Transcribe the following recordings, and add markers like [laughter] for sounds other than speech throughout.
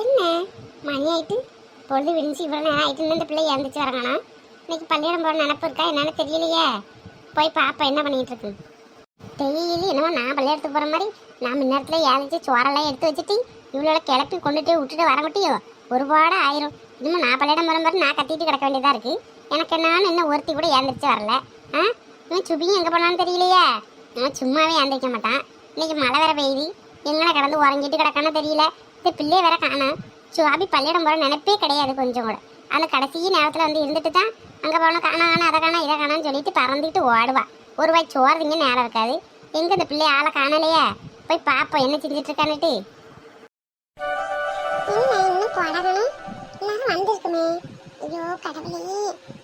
என்ன? மணி ஆயிட்டு. பொழுது விடிஞ்சு இவ்வளோ நேரம் ஆயிட்டு இந்த பிள்ளை இறந்துச்சு வரங்கண்ணா இன்னைக்கு பள்ளியிடம் போகிற நினப்பு இருக்கா என்னன்னு தெரியலையே. போய் பாப்பா என்ன பண்ணிட்டு இருக்கு? டெய்லி என்னமோ நான் பள்ளியிடத்துக்கு போகிற மாதிரி நான் முன்னேரத்தில் ஏழைச்சி சோறெல்லாம் எடுத்து வச்சுட்டு இவ்வளோ கிளப்பி கொண்டுட்டு விட்டுட்டு வர முடியோ ஒருபாடு ஆயிரும். இன்னும் நான் பள்ளியிடம் போகிற மாதிரி நான் கத்திட்டு கிடக்க வேண்டியதாக இருக்கு. எனக்கு என்னன்னு இன்னும் ஒருத்தி கூட ஏந்திரிச்சு வரல. ஆ? இவன் சுபியும் எங்கே போனான்னு தெரியலையே. நான் சும்மாவே ஏந்திரிக்க மாட்டான். இன்னைக்கு மழை வேற பெய்யுது. எங்கன கடந்து உறங்கிட்டு கிடக்கான்னு தெரியல. இந்த பிள்ளைய வேற காணும். சுவாபி பள்ளியிடம் போகிற நினைப்பே கிடையாது கொஞ்சம் கூட. அந்த கடைசி நேரத்தில் வந்து இருந்துட்டு தான் அங்கே போகணும் காணா காணும் அதை காணா இதை காணான்னு சொல்லிட்டு பறந்துட்டு ஓடுவா. ஒரு வாய் சோறுதிங்க நேரம் இருக்காது. எங்க இந்த பிள்ளை ஆளை காணலையே? போய் பாப்போம் என்ன செஞ்சுட்டு இருக்கான்னுட்டு. இன்னும் வந்திருக்குமே. ஐயோ கடவுளே.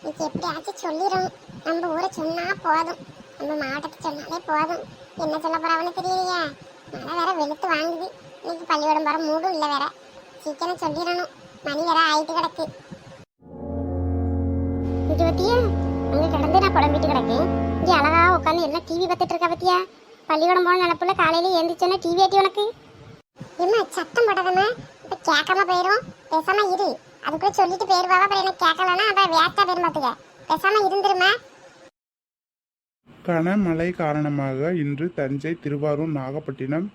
இன்னைக்கு எப்படியாச்சும் சொல்லிடும் நம்ம ஊரை சொன்னா போதும். நம்ம மாவட்டத்தை சொன்னாலே போதும். என்ன சொல்ல போறாங்கன்னு தெரியலையே. மழை வேற வெளுத்து வாங்குது. இன்னைக்கு பள்ளிக்கூடம் போற மூடும் இல்லை வேற. சீக்கிரம் சொல்லிடணும். மணி வேற ஆயிட்டு கிடக்கு. இது பத்தியா? அங்க கிடந்து நான் புலம்பிட்டு கிடக்கேன். இங்க அழகா உட்காந்து எல்லாம் டிவி பார்த்துட்டு இருக்கா பத்தியா? பள்ளிக்கூடம் போன நினப்புல காலையில எழுந்திரிச்சோன்னா டிவி ஆட்டி உனக்கு. என்ன சத்தம் போடாதம்மா. இப்ப கேட்காம போயிரும். பேசாம இரு. அதுக்குள்ள சொல்லிட்டு போயிருவா அப்புறம் எனக்கு கேட்கலன்னா அப்புறம் வேஸ்டா போயிரும் பாத்துக்க. பேசாம இருந்துருமா கனமழை காரணமாக இன்று தஞ்சை திருவாரூர் நாகப்பட்டினம்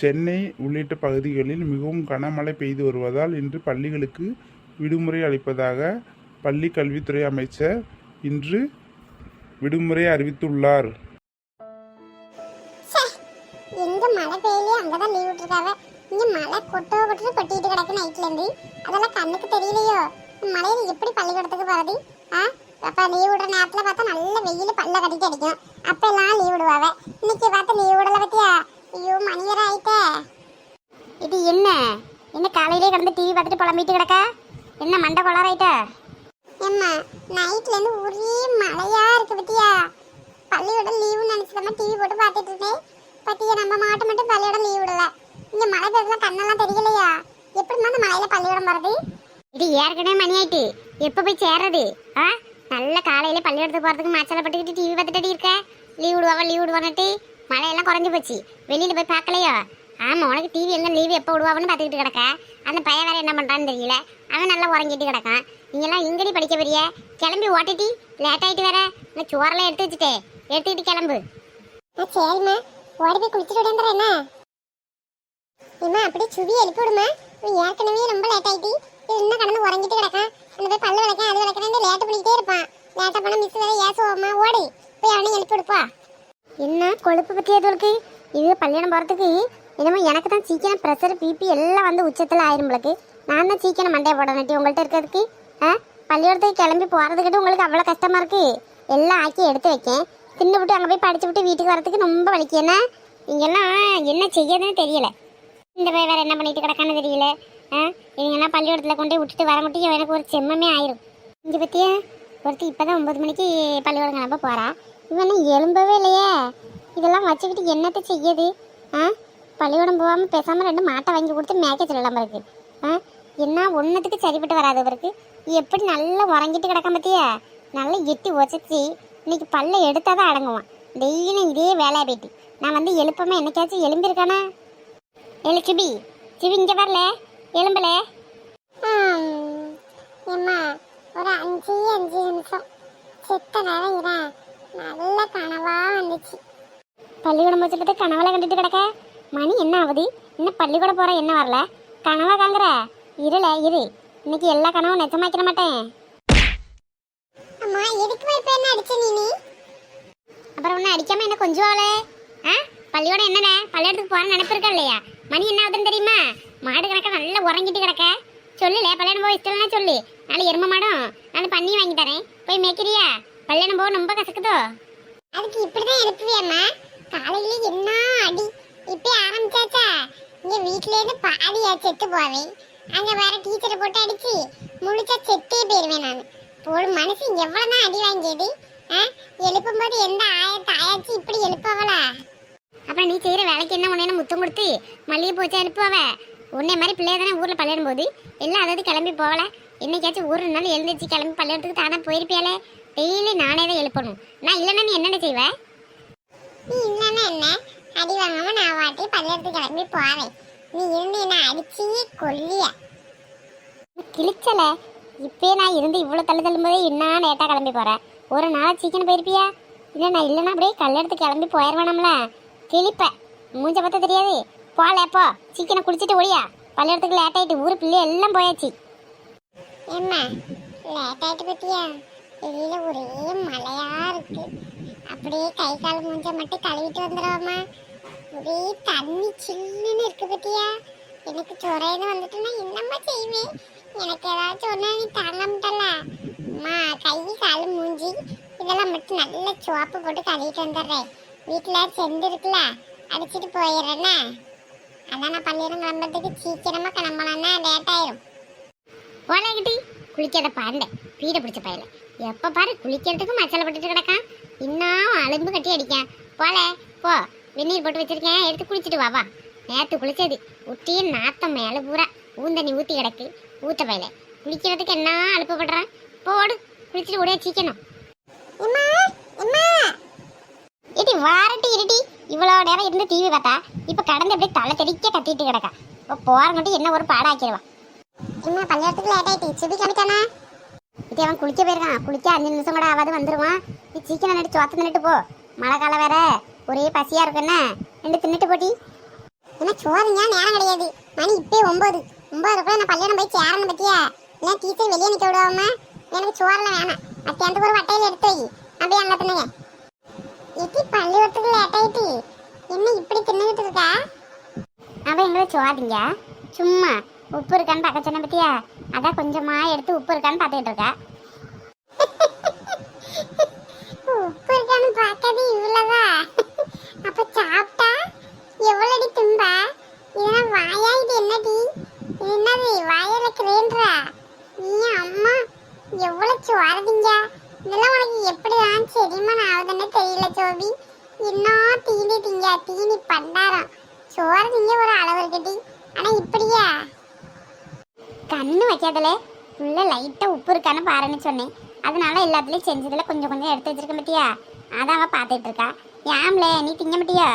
சென்னை உள்ளிட்ட பகுதிகளில் மிகவும் கனமழை பெய்து வருவதால் இன்று பள்ளிகளுக்கு விடுமுறை அளிப்பதாக பள்ளி கல்வித்துறை அமைச்சர் இன்று விடுமுறை அறிவித்துள்ளார். எங்க மழை பெய்யலையே அங்கதான் லீவ் விட்டுருக்காவ. இங்க மழை கொட்டோ கொட்டு கொட்டிட்டு கிடக்கு நைட்ல இருந்து. அதெல்லாம் கண்ணுக்கு தெரியலையோ? மழையில எப்படி பள்ளிக்கூடத்துக்கு போறது? ஆ? அப்ப லீவ் விடுற நேரத்துல பார்த்தா நல்ல வெயில் பல்ல கட்டிட்டு அடிக்கும். அப்ப எல்லாம் லீவ் விடுவாவ. இன்னைக்கு பார்த்து லீவ் விடல பத்தியா? ஐயோ மணி வேற ஆயிட்டே இது என்ன? என்ன காலையிலே கிடந்து டிவி பார்த்துட்டு புலம்பிட்டு கிடக்கா? என்ன மண்டை கொளாராயிட்ட ஏம்மா நைட்ல இருந்து ஒரே மழையா இருக்கு பத்தியா? பள்ளியோட லீவு நினைச்சதமா டிவி போட்டு பார்த்துட்டு இருந்தேன். பத்தியா நம்ம மாட்டு மட்டும் பள்ளியோட லீவ் விடல. இங்க மழை பெய்யல கண்ணெல்லாம் தெரியலையா? எப்படிமா அந்த மழையில பள்ளியோடம் போறது? இது ஏற்கனவே மணி ஆயிட்டு எப்ப போய் சேர்றது? ஆ? நல்ல காலையில பள்ளியோடத்துக்கு போறதுக்கு மாச்சல பட்டுக்கிட்டு டிவி பார்த்துட்டு இருக்க? லீவ் விடுவாவ லீவ் விடுவான்ட்டு மழையெல்லாம் குறைஞ்சி போச்சு. வெளியில் போய் பார்க்கலையோ? ஆமாம் உனக்கு டிவி எங்க லீவு எப்போ விடுவான்னு பார்த்துக்கிட்டு கிடக்க. அந்த பையன் வேறு என்ன பண்ணுறான்னு தெரியல. அவன் நல்லா உறங்கிட்டு கிடக்கான். நீங்கெல்லாம் இங்கடி படிக்க பெரிய கிளம்பி ஓட்டிட்டி லேட் ஆகிட்டு வேற. நான் சோறெல்லாம் எடுத்து வச்சுட்டே. எடுத்துக்கிட்டு கிளம்பு. சரிம்மா. ஓடி போய் குளிச்சுட்டு என்ன? இம்மா அப்படியே சுவி எழுப்பி விடுமா ஏற்கனவே ரொம்ப லேட் ஆயிட்டு. இன்னும் கடந்து உறங்கிட்டு கிடக்கான்? அந்த போய் பல்லு விளக்கேன் அது விளக்கிறேன் லேட் பண்ணிக்கிட்டே இருப்பான். லேட்டாக பண்ண மிஸ் வேறு ஏசுவோம்மா. ஓடு. போய் அவனை எழுப்பி விடுப்பா என்ன கொழுப்பு பற்றியா தோளுக்கு இது பள்ளியிடம் போகிறதுக்கு என்னமோ எனக்கு தான் சீக்கிரம் ப்ரெஷர் பிபி எல்லாம் வந்து உச்சத்தில் ஆயிரும் உங்களுக்கு நான் தான் சீக்கிரம் மண்டையை போடணும் உங்கள்கிட்ட இருக்கிறதுக்கு. ஆ? பள்ளியோடத்துக்கு கிளம்பி போகிறதுக்கிட்ட உங்களுக்கு அவ்வளோ கஷ்டமாக இருக்குது எல்லாம் ஆக்கி எடுத்து வைக்கேன். தின்னு விட்டு அங்கே போய் படிச்சு விட்டு வீட்டுக்கு வரதுக்கு ரொம்ப வலிக்கேன்னா இங்கெல்லாம் என்ன செய்யறதுன்னு தெரியல. இந்த பையன் வேறு என்ன பண்ணிட்டு கிடக்கான்னு தெரியல. ஆ? இவங்கெல்லாம் பள்ளிக்கூடத்தில் கொண்டு போய் விட்டுட்டு வர முடியும் எனக்கு ஒரு செம்மமே ஆயிரும். இங்கே பற்றியா ஒருத்தி இப்போ தான் ஒம்பது மணிக்கு பள்ளிக்கூடம் கிளம்ப போகிறா இவன் எலும்பவே இல்லையே. இதெல்லாம் வச்சுக்கிட்டு என்னத்தை செய்யுது ஆ? பள்ளிக்கூடம் போகாமல் பேசாமல் ரெண்டு மாட்டை வாங்கி கொடுத்து மேய்க்க சொல்லலாம் இருக்கு ஆ? என்ன ஒன்றுத்துக்கு சரிப்பட்டு வராது இவருக்கு. எப்படி நல்லா உறங்கிட்டு கிடக்க பற்றியா நல்லா எட்டி உச்சச்சி இன்னைக்கு பல்ல எடுத்தால் தான் அடங்குவான். டெய்லியும் இதே வேலையா போயிட்டு. நான் வந்து எழுப்பமா என்னைக்காச்சும் எலும்பிருக்கானா எழு சிபி சிபி இங்கே வரல. எலும்பல ஏம்மா ஒரு அஞ்சு அஞ்சு நிமிஷம். செத்த நேரம் இரேன் நல்ல கனவா வந்துச்சு. பள்ளிக்கூடம் வச்சு கனவுல கண்டுட்டு கிடக்க? மணி என்ன ஆகுது? இன்னும் பள்ளிக்கூடம் போற என்ன வரல? கனவா காங்குற இருல இரு. இன்னைக்கு எல்லா கனவும் நெச்சமாக்கிட மாட்டேன். அம்மா எதுக்கு இப்ப என்ன அடிச்ச நீ அப்புறம் ஒன்னும் அடிக்காம என்ன கொஞ்சம் ஆளே ஆ? பள்ளியோட என்னடா? பள்ளியோடத்துக்கு போற நினைப்பிருக்கா இல்லையா? மணி என்ன ஆகுதுன்னு தெரியுமா? மாடு கணக்க நல்லா உறங்கிட்டு கிடக்க. சொல்லுல பள்ளியிடம் போய் இஷ்டம்னா சொல்லு. நாளை எரும மாடும். நான் பண்ணி வாங்கி தரேன். போய் மேய்க்கிறியா? பள்ளியிடம் போக ரொம்ப கசக்குதோ? அதுக்கு இப்படிதான் எழுப்புவியம்மா காலையில என்ன அடி. இப்படி ஆரம்பிச்சாச்சா? இங்க வீட்ல இருந்து பாதியா செத்து போவேன். அங்க வேற டீச்சரை போட்டு அடிச்சு முழிச்சா செத்தே போயிருவேன் நான். ஒரு மனுஷன் எவ்வளவுதான் அடி வாங்கியது ஆ? எழுப்பும்போது எந்த ஆயத்த ஆயாச்சு இப்படி எழுப்பவளா? அப்புறம் நீ செய்யற வேலைக்கு என்ன உன்னை முத்தம் கொடுத்து மல்லிகை பூச்சா எழுப்புவவ உன்னை மாதிரி பிள்ளைய தானே ஊர்ல பள்ளியிடும் போது எல்லாம் அதாவது கிளம்பி போகல. என்னைக்காச்சும் ஒரு நாள் எழுந்திரிச்சு கிளம்பி பள்ளியிடத்துக்கு தானே போயிருப்பியாலே டெய்லி நானே தான் எழுப்பணும். நான் இல்லைன்னா நீ என்னென்ன செய்வ? நீ இல்லைன்னா என்ன? அடி வாங்காம நான் வாட்டி பள்ளியிடத்துக்கு கிளம்பி போவேன் நீ இருந்து என்ன அடிச்சு கொல்லியா. கிழிச்சல. இப்பயே நான் இருந்து இவ்வளோ தள்ளு தள்ளும்போதே இன்னும் லேட்டாக கிளம்பி போகிறேன் ஒரு நாள் சீக்கிரம் போயிருப்பியா? இல்லை நான் இல்லைன்னா அப்படியே கல்லெடுத்து கிளம்பி போயிடுவேனம்ல கிழிப்பேன் மூஞ்ச பார்த்தா தெரியாது. போல போ. சீக்கிரம் குளிச்சுட்டு ஒழியா பள்ளியிடத்துக்கு லேட் ஆயிட்டு ஊர் பிள்ளை எல்லாம் போயாச்சு. ஏம்மா லேட் ஆயிட்டு பத்தியா? வெளியில ஒரே மழையா இருக்கு. அப்படியே கை கால் மூஞ்ச மட்டும் கழுவிட்டு வந்துடுவோமா ஒரே தண்ணி சில்லுன்னு இருக்கு பத்தியா. எனக்கு சொரைன்னு வந்துட்டுன்னா என்னம்மா செய்வேன் எனக்கு ஏதாச்சும் ஒன்று நீ தாங்க அம்மா கை கால் மூஞ்சி இதெல்லாம் மட்டும் நல்ல சோப்பு போட்டு கழுவிட்டு வந்துடுறேன். வீட்டில் செண்டு இருக்குல்ல அடிச்சிட்டு போயிடுறேன்னா? அதான் நான் பள்ளியிடம் கிளம்புறதுக்கு சீக்கிரமாக கிளம்பலான்னா லேட் ஆயிரும். போலாங்கிட்டி குளிக்காத பாருண்ட பீடை பிடிச்ச பையலை எப்போ பாரு குளிக்கிறதுக்கு மசாலா போட்டுட்டு கிடக்கான். இன்னும் அலும்பு கட்டி அடிக்கான். போல போ. வெந்நீர் போட்டு வச்சிருக்கேன். எடுத்து குளிச்சுட்டு வா வா. நேற்று குளிச்சது. ஒட்டிய நாத்தம் மேலே பூரா ஊந்தண்ணி ஊற்றி கிடக்கு. ஊத்த பையல. குளிக்கிறதுக்கு என்ன அலுப்புப்படுறான் போடு. குளிச்சுட்டு ஓடியா சீக்கணும் ஏடி வாரட்டி இருட்டி இவ்வளோ நேரம் இருந்து டிவி பார்த்தா இப்போ கடந்து அப்படியே தலை தெறிக்க கத்திட்டு கிடக்கா. இப்போ போறங்கட்டி என்ன ஒரு பாடாக்கிடுவா. அம்மா பள்ளியிடத்துக்கு லேட் ஆயிட்டு. சுபி கிளம்பிட்டானா? இது அவன் குளிக்க போயிருக்கான். குளிக்க அஞ்சு நிமிஷம் கூட ஆகாது வந்துருவான். நீ சீக்கிரம் நட்டு சோத்த தின்னுட்டு போ. மழை காலம் வேற. ஒரே பசியா இருக்குன்னு ரெண்டு தின்னுட்டு போட்டி. என்ன சோறுங்க நேரம் கிடையாது. மணி இப்பே ஒன்பது ஒன்பதுக்குள்ள நான் பள்ளியிடம் போய் சேரணும் பத்தியா? இல்லை டீச்சர் வெளியே நிற்க விடுவாம? எனக்கு சோறெல்லாம் வேணாம். மத்தியானத்துக்கு ஒரு வட்டையில் எடுத்து வை. அப்படியே அங்கே தின்னுங்க. எட்டி பள்ளிக்கூடத்துக்கு லேட் ஆயிட்டு. என்ன இப்படி தின்னுகிட்டு இருக்கா? அவன் எங்களை சோதிங்க. சும்மா உப்பு இருக்கான்னு பார்க்க சொன்ன பத்தியா? அதான் கொஞ்சமா எடுத்து உப்பு இருக்கான்னு பார்த்துக்கிட்டு இருக்கேன். [laughs] உப்பு இருக்கான்னு பார்க்கறது இவ்வளவா அப்ப சாப்பிட்டா எவ்வளோடி தும்பா இதெல்லாம் வாயா இது என்னடி இது என்னது வாயில கிரேண்டரா நீ அம்மா எவ்வளவு சுவாரதிங்க இதெல்லாம் உனக்கு எப்படிதான் செரிமன் ஆகுதுன்னு தெரியல சோபி என்ன தீனி திங்க தீனி பண்டாரம் சோறு திங்க ஒரு அளவு இருக்குடி ஆனா இப்படியா கண்ணு வைக்காதல. உள்ள லைட்டாக உப்பு இருக்கான்னு பாருன்னு சொன்னேன். அதனால எல்லாத்துலேயும் செஞ்சதில் கொஞ்சம் கொஞ்சம் எடுத்து வச்சிருக்க மாட்டியா அதான் அவ பார்த்துட்டு இருக்கா. ஏம்ல நீ திங்க மாட்டியா?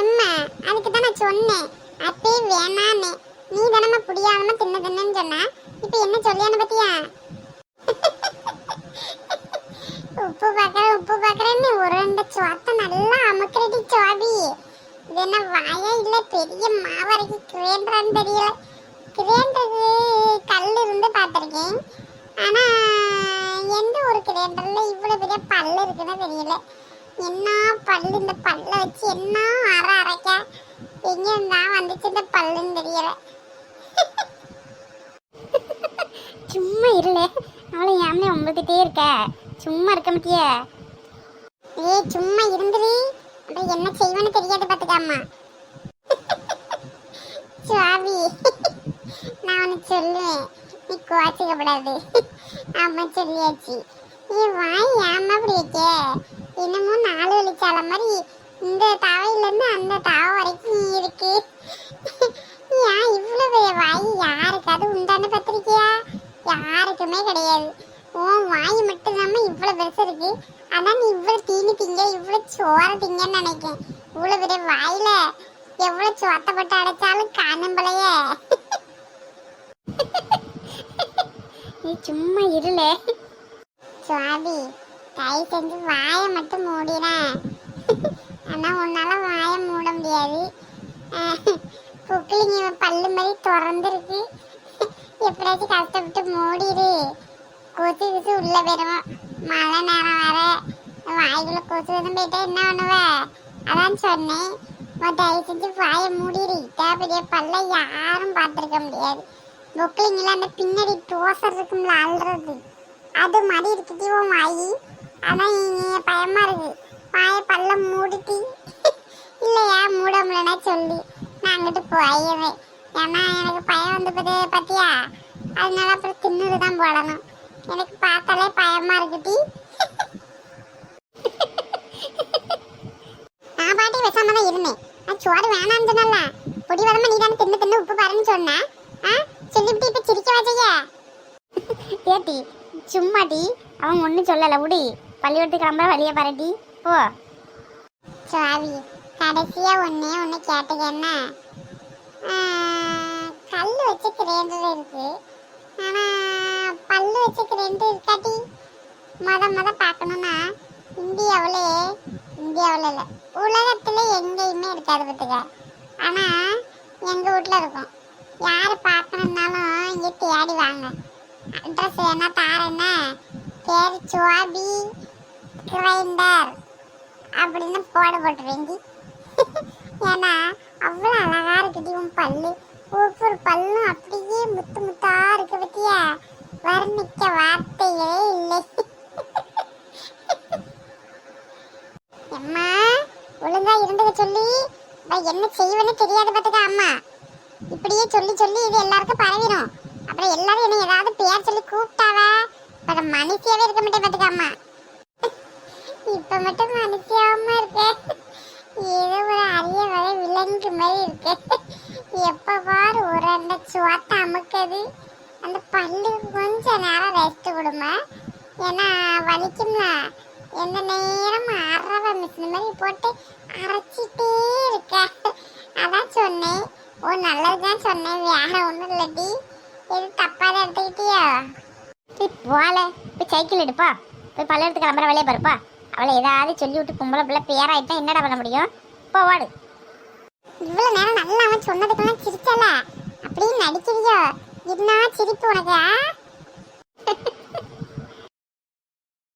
எம்மா அதுக்கு தான் நான் சொன்னேன். அப்பே வேணான்னு. நீ தானம்மா புடியாதமா தின்ன தின்னு சொன்னா. இப்போ என்ன சொல்லியான்னு பத்தியா? உப்பு பார்க்கறேன் உப்பு பார்க்குறேன்னு ஒரு ரெண்டு சோத்தை நல்லா அமுக்கிறடி சோபி இது என்ன வாயா இல்லை பெரிய மாவரைக்கு கிரேண்டரான்னு தெரியல. கிரேண்டருக்கு கல் இருந்து பார்த்துருக்கேன். ஆனா எந்த ஒரு கிரேண்டர்ல இவ்வளவு பெரிய பல்லு இருக்குன்னு தெரியல. என்ன பல்லு இந்த பல்ல வச்சு என்ன அற அரைக்க? எங்க வந்துச்சு இந்த பல்லுன்னு தெரியல. சும்மா இருளே. அவளை ஏம்லே உங்ககிட்டே இருக்க? சும்மா இருக்க மாட்டியா? ஏய் சும்மா இருந்துரு. அப்புறம் என்ன செய்வேன்னு தெரியாது பாத்துக்காமா சுவாமி. நான் உனக்கு சொல்லுவேன். நீ கோச்சிக்கப்படாது அம்மா சொல்லியாச்சு. நீ வாய் ஏமா அப்படி இருக்க என்னமோ நாலு வலிச்சால மாதிரி இந்த தாவையில இருந்து அந்த தாவை வரைக்கும் இருக்கு. ஏன் இவ்வளோ பெரிய வாய்? யாருக்காவது உண்டான பத்திரிக்கையா யாருக்குமே கிடையாது. உன் வாய் மட்டும் இல்லாமல் இவ்வளவு பெருசு இருக்கு. அதான் நீ இவ்வளோ தீனி திங்க இவ்வளவு சோற திங்கன்னு நினைக்கேன். இவ்வளோ பெரிய வாயில எவ்வளவு சோத்த அடைச்சாலும் காணும் போலயே. நீ சும்மா இருளே. சுவாதி கை செஞ்சு வாயை மட்டும் மூடிடா ஆனா உன்னால வாயை மூட முடியாது. புக்கிலிங்க பல்லு மாதிரி திறந்துருக்கு. எப்படியாச்சும் கஷ்டப்பட்டு மூடிடு. கொசு கொசு உள்ள போயிடும் மழை நேரம் வேற. வாய்க்குள்ள கொசு வந்து போயிட்டா என்ன பண்ணுவ? அதான் சொன்னேன். உன் தயவு செஞ்சு வாயை மூடிடு. இட்டா பெரிய பல்ல யாரும் பார்த்துருக்க முடியாது. புக்கிலிங்கில் அந்த பின்னாடி டோசர் இருக்கும்ல அல்றது. அது மாதிரி இருக்குது உன் வாய். அதான் நீ பயமா இருக்கு. வாயை பல்ல மூடிட்டி. இல்லையா மூட சொல்லி. நான் அங்கிட்டு போயிடுவேன். ஏன்னா எனக்கு பயம் வந்து பத்தி பார்த்தியா அதனால அப்புறம் தின்னுட்டு தான் போடணும். எனக்கு பார்த்தாலே பயமா இருக்குடி நான் பாட்டி விஷமா தான் இருந்தேன். நான் சோறு வேணாம்னு சொன்னல பொடி வரமா நீ தானே தின்னு தின்னு உப்பு பாருன்னு சொன்னேன். ஆ? சொல்லிவிட்டு இப்ப சிரிக்க வச்சைய ஏட்டி சும்மாட்டி அவன் ஒன்றும் சொல்லலை விடி பள்ளிக்கூடத்துக்கு கிளம்புற வழியை பாருடி போ. சாவி கடைசியா ஒன்னே ஒன்று கேட்டுக்கன்னா கல் கல்லு வச்ச இருக்கு. ஆனா பல்லு வச்ச கிரைண்டர் இருக்காட்டி மொத மொத பார்க்கணும்னா இந்தியாவில் இந்தியாவில் இல்லை உலகத்தில் எங்கேயுமே இருக்காது பார்த்துக்க. ஆனால் எங்கள் வீட்டில் இருக்கும். யார் பார்க்கணுன்னாலும் இங்கே தேடி வாங்க அட்ரஸ் என்ன? தாரேன்னா பேர் சுவாபி கிரைண்டர் அப்படின்னு போட போட்டுருவேங்கி. ஏன்னா அவ்வளோ அழகாக இருக்குது உன் பல்லு. ஒவ்வொரு பல்லும் அப்படியே முத்து முத்தாக இருக்கு பத்தியா? வர்ணிக்க வார்த்தை இல்லை அம்மா ஒழுங்கா இருந்தத சொல்லி நான் என்ன செய்வேன்னு தெரியாது பார்த்துக்க அம்மா இப்படியே சொல்லி சொல்லி இது எல்லாருக்கும் பரவிடும் அப்புறம் எல்லாரும் என்ன ஏதாவது பேர் சொல்லி கூப்பிட்டாவ அப்புறம் மனுஷியாவே இருக்க மாட்டேன் பார்த்துக்க அம்மா இப்ப மட்டும் அனுப்பியாம இருக்க. ஏதோ ஒரு அரிய வகை விலங்கு மாதிரி இருக்கு. எப்போ பாரு ஒரு அந்த சுவாத்த அமுக்குது. அந்த பல்லு கொஞ்ச நேரம் ரெஸ்ட் கொடுங்க ஏன்னா வலிக்கும்ல. எந்த நேரம் அரவ மிஷின் மாதிரி போட்டு அரைச்சிட்டே இருக்க. அதான் சொன்னேன். ஓ நல்லதுதான் சொன்னேன். வேற ஒன்றும் இல்லடி. எது தப்பாக எடுத்துக்கிட்டியா? போல. போய் சைக்கிள் எடுப்பா. போய் பல்லெடுத்து கிளம்புற வேலையை பாருப்பா அவளை ஏதாவது சொல்லி விட்டு பொம்பளை பிள்ளை பேராயிட்டா என்னடா பண்ண முடியும்? இப்போ ஓடு. இவ்வளோ நேரம் நல்லா அவன் சொன்னதுக்கெல்லாம் சிரிச்சல. அப்படின்னு நடிக்கிறியோ? என்ன சிரிப்பு உனக்கு [laughs]